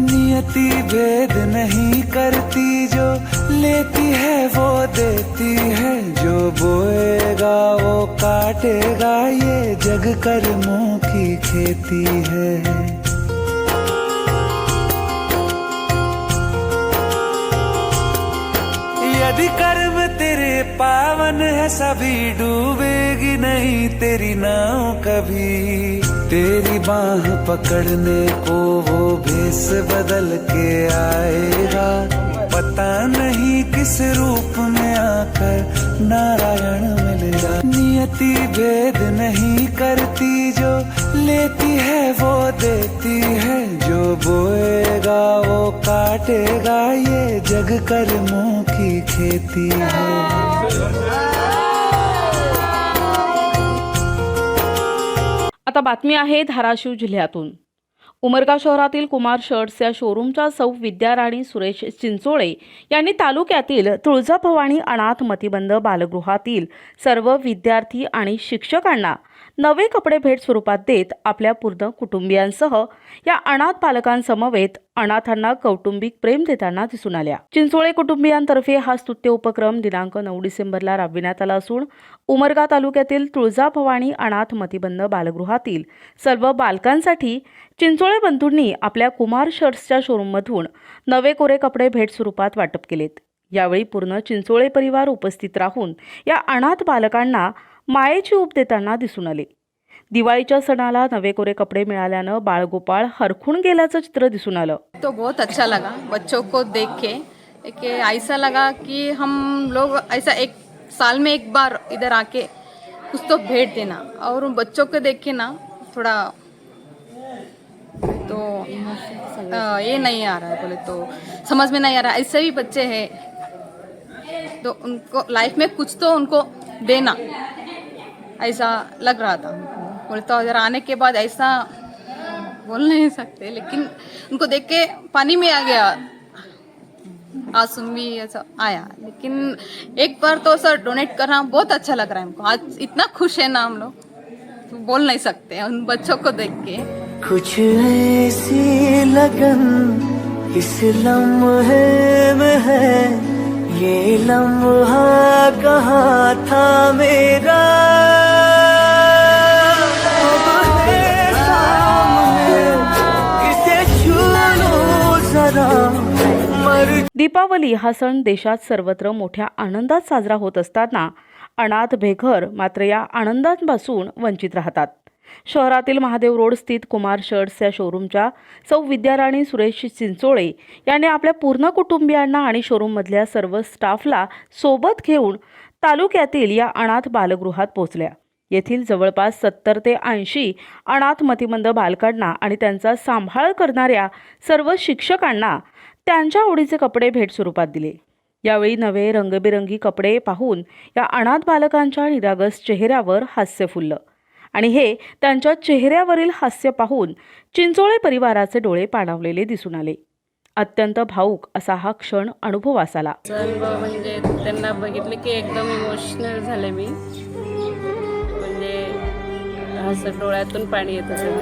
नियति भेद नहीं करती, जो लेती है वो देती है। जो बोएगा वो काटेगा, ये जग कर्मों की खेती है। यदि कर्म तेरे पावन है, सभी डूबेगी, नहीं तेरी नाव कभी। तेरी बाह पकड़ने को वो भेस बदल के आएगा। पता नहीं किस रूप में आकर नारायण मिलेगा। नियति भेद नहीं करती जो लेती है, वो देती है। जो बोएगा, वो काटेगा। ये जग कर कर्मों की खेती है। आता बातमी आहे धाराशिव जिल्ह्यातून. उमरगा शहरातील कुमार शर्ट्स या शोरूमच्या सौ विद्याराणी सुरेश चिंचोळे यांनी तालुक्यातील तुळजाभवानी अनाथ मतिबंध बालगृहातील सर्व विद्यार्थी आणि शिक्षकांना नवे कपडे भेट स्वरूपात देत आपल्या पूर्ण कुटुंबियांसह या अनाथ पालकांसमवेत अनाथांना कौटुंबिक प्रेम देताना दिसून आल्या. चिंचोळे कुटुंबियांतर्फे हा स्तुत्य उपक्रम दिनांक नऊ डिसेंबरला राबविण्यात आला असून उमरगा तालुक्यातील तुळजाभवानी अनाथ मतिबंध बालगृहातील सर्व बालकांसाठी चिंचोळे बंधूंनी आपल्या कुमार शर्ट्सच्या शोरूममधून नवे कोरे कपडे भेट स्वरूपात वाटप केलेत. यावेळी पूर्ण चिंचोळे परिवार उपस्थित राहून या अनाथ बालकांना मायेची ऊब देताना दिसून आले. दिवाळीच्या सणाला नवे कोरे कपडे मिळाल्यानं बाळगोपाळ हरखून गेल्याचं चित्र दिसून आलं. तो बहुत अच्छा लगा. बच्चों को देख. के कि ऐसा लगा कि हम लोग ऐसा एक साल में एक बार इधर आके कुछ तो भेंट देना. और उन बच्चों को देख के ना थोड़ा तो ये नहीं आ रहा है बोले तो समझ में नहीं आ रहा. ऐसे भी बच्चे हैं. तो उनको लाइफ में कुछ तो उनको देना. ऐसा लग रहा था। बोले तो इधर आने के बाद ऐसा बोल नहीं सकते। लेकिन उनको देख के पानी में आ गया। आँसू भी ऐसा आया। लेकिन एक बार तो सर डोनेट करना बहुत अच्छा लग रहा है हमको। आज इतना खुश है ना हम लोग। तो बोल नहीं सकते उन बच्चों को देख के। कुछ ऐसी लगन इस लम्हे में है। ये लम्हा कहाँ था मेरा? दीपावली हा सण देशात सर्वत्र मोठ्या आनंदात साजरा होत असताना अनाथ बेघर मात्र या आनंदांपासून वंचित राहतात. शहरातील महादेव रोड स्थित कुमार शर्ट्स या शोरूमच्या सौ विद्याराणी सुरेश चिंचोळे यांनी आपल्या पूर्ण कुटुंबियांना आणि शोरूममधल्या सर्व स्टाफला सोबत घेऊन तालुक्यातील या अनाथ बालगृहात पोहोचल्या. येथील जवळपास सत्तर ते ऐंशी अनाथ मतिमंद बालकांना आणि त्यांचा सांभाळ करणाऱ्या सर्व शिक्षकांना त्यांच्या आवडीचे कपडे भेट स्वरूपात दिले. यावेळी नवे रंगबिरंगी कपडे पाहून या अनाथ बालकांच्या निरागस चेहऱ्यावर हास्य फुललं आणि हे त्यांच्या चेहऱ्यावरील हास्य पाहून चिंचोळे परिवाराचे डोळे पाणावलेले दिसून आले. अत्यंत भाऊक असा हा क्षण अनुभवास आला. म्हणजे त्यांना बघितलं की एकदम इमोशनल झाले मी. असं डोळ्यातून पाणी येत असेल.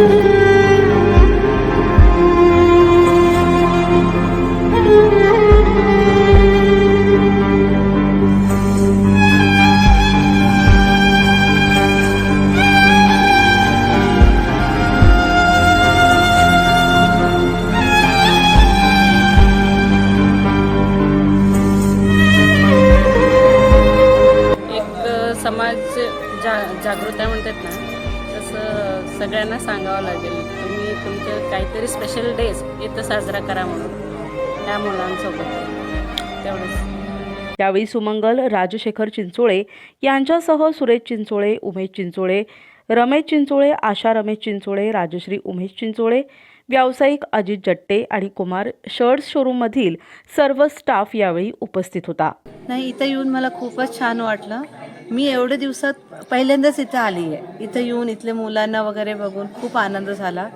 एक समाज जा जागृता म्हणतात ना. तसं सगळ्यांना सांगावं लागेल. तुम्ही तुमचं काहीतरी स्पेशल डेज इथं साजरा करा म्हणून त्या मुलांसोबत. तेवढंच. यावेळी सुमंगल राजशेखर चिंचोळे यांच्यासह सुरेश चिंचोळे उमेश चिंचोळे रमेश चिंचोळे आशा रमेश चिंचोळे राजश्री उमेश चिंचोळे व्यावसायिक अजित जट्टे आणि कुमार शर्ट्स शोरूममधील सर्व स्टाफ यावेळी उपस्थित होता. नाही इथं येऊन मला खूपच छान वाटलं. मी एवढ्या दिवसात पहिल्यांदाच इथं आली आहे इथं येऊन इथल्या मुलांना वगैरे बघून खूप आनंद झाला.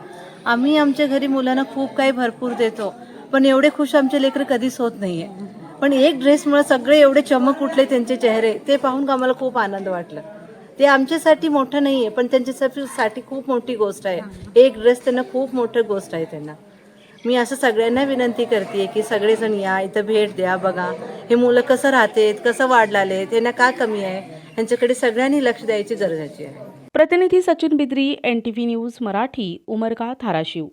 आम्ही आमच्या घरी मुलांना खूप काही भरपूर देतो पण एवढे खुश आमचे लेकरं कधीच होत नाही आहे पण एक ड्रेसमुळे सगळे एवढे चमक उठले त्यांचे चेहरे ते पाहून आम्हाला खूप आनंद वाटला. ते आमच्यासाठी मोठं नाही आहे पण त्यांच्यासाठी साठी खूप मोठी गोष्ट आहे. एक ड्रेस त्यांना खूप मोठं गोष्ट आहे त्यांना. मी असं सगळ्यांना विनंती करते की सगळेजण या इथं भेट द्या बघा. हे मुलं कसं राहतेत कसं वाढलाले त्यांना का कमी आहे? ह्यांच्याकडे सगळ्यांनी लक्ष द्यायची गरजाची आहे. प्रतिनिधी Sachin Bidri N T V news Marathi Umarga Dharashiv.